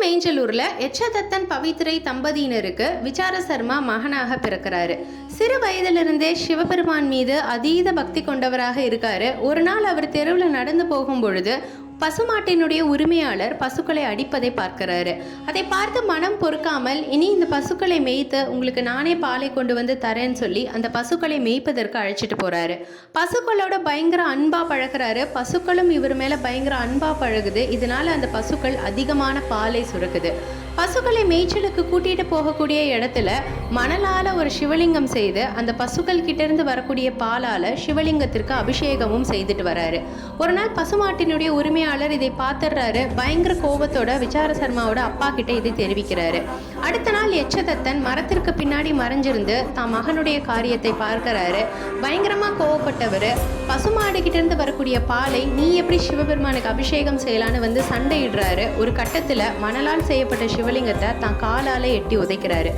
திருமேஞ்சலூர்ல எச்சதத்தன் பவித்ரை தம்பதியினருக்கு விசார சர்மா மகனாக பிறக்கிறாரு. சிறு வயதிலிருந்தே சிவபெருமான் மீது அதீத பக்தி கொண்டவராக இருக்காரு. ஒரு நாள் அவர் தெருவில் நடந்து போகும் பொழுது பசுமாட்டினுடைய உரிமையாளர் பசுக்களை அடிப்பதை பார்க்கிறாரு. அதை பார்த்து மனம் பொறுக்காமல் இனி இந்த பசுக்களை மேய்த்து உங்களுக்கு நானே பாலை கொண்டு வந்து தரேன்னு சொல்லி அந்த பசுக்களை மேய்ப்பதற்கு அழைச்சிட்டு போறாரு. பசுக்களோட பயங்கர அன்பா பழகுறாரு. பசுக்களும் இவர் மேல பயங்கர அன்பா பழகுது. இதனால அந்த பசுக்கள் அதிகமான பாலை சுரக்குது. பசுக்களை மேய்ச்சலுக்கு கூட்டிட்டு போகக்கூடிய இடத்துல மணலால ஒரு சிவலிங்கம் செய்து அந்த பசுக்கள் கிட்ட இருந்து வரக்கூடிய பாலால சிவலிங்கத்திற்கு அபிஷேகமும் செய்துட்டு வராரு. ஒரு நாள் பசுமாட்டினுடைய உரிமையாளர் இதை பார்த்துடுறாரு. பயங்கர கோபத்தோட விசார சர்மாவோட அப்பா கிட்ட இதை தெரிவிக்கிறாரு. அடுத்த நாள் எச்சதத்தன் மரத்திற்கு பின்னாடி மறைஞ்சிருந்து தான் மகனுடைய காரியத்தை பார்க்கிறாரு. பயங்கரமா கோவப்பட்டவர் பசுமாடு கிட்ட இருந்து வரக்கூடிய பாலை நீ எப்படி சிவபெருமானுக்கு அபிஷேகம் செய்யலான்னு வந்து சண்டையிடுறாரு. ஒரு கட்டத்தில் மணலால் செய்யப்பட்ட சிவலிங்கத்தை தான் காலால எட்டி உதைக்கிறாரு.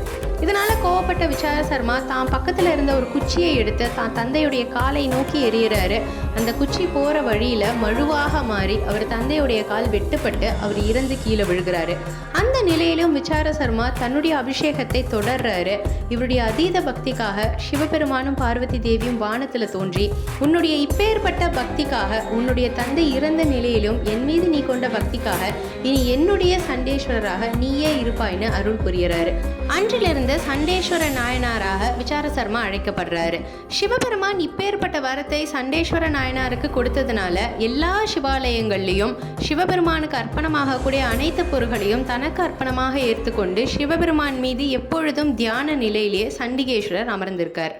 இதனால கோவப்பட்ட விசார சர்மா தான் பக்கத்துல இருந்த ஒரு குச்சியை எடுத்து தான் தந்தையுடைய காலை நோக்கி எறிகிறாரு. அந்த குச்சி போற வழியில மழுவாக மாறி அவர் தந்தையுடைய கால் வெட்டுப்பட்டு அவர் இறந்து கீழே விழுகிறாரு. நிலையிலும் விசார சர்மா தன்னுடைய அபிஷேகத்தை தொடர்றாரு. இவருடைய அதீத பக்திக்காக சிவபெருமானும் பார்வதி தேவியும் வானத்தில் தோன்றி உன்னுடைய இப்பேற்பட்ட பக்திக்காக உன்னுடைய தந்தை இறந்த நிலையிலும் என் மீது நீ கொண்ட பக்திக்காக இனி என்னுடைய சண்டேஸ்வரராக நீயே இருப்பாய்னு அருள் புரியறாரு. அன்றிலிருந்து சண்டேஸ்வர நாயனாராக விசார சர்மா அழைக்கப்படுறாரு. சிவபெருமான் இப்பேற்பட்ட வரத்தை சண்டேஸ்வர நாயனாருக்கு கொடுத்ததுனால எல்லா சிவாலயங்கள்லையும் சிவபெருமானுக்கு அர்ப்பணமாகக்கூடிய அனைத்து பொருள்களையும் தனக்கு அர்ப்பணமாக ஏற்றுக்கொண்டு சிவபெருமான் மீது எப்பொழுதும் தியான நிலையிலேயே சண்டிகேஸ்வரர் அமர்ந்திருக்கார்.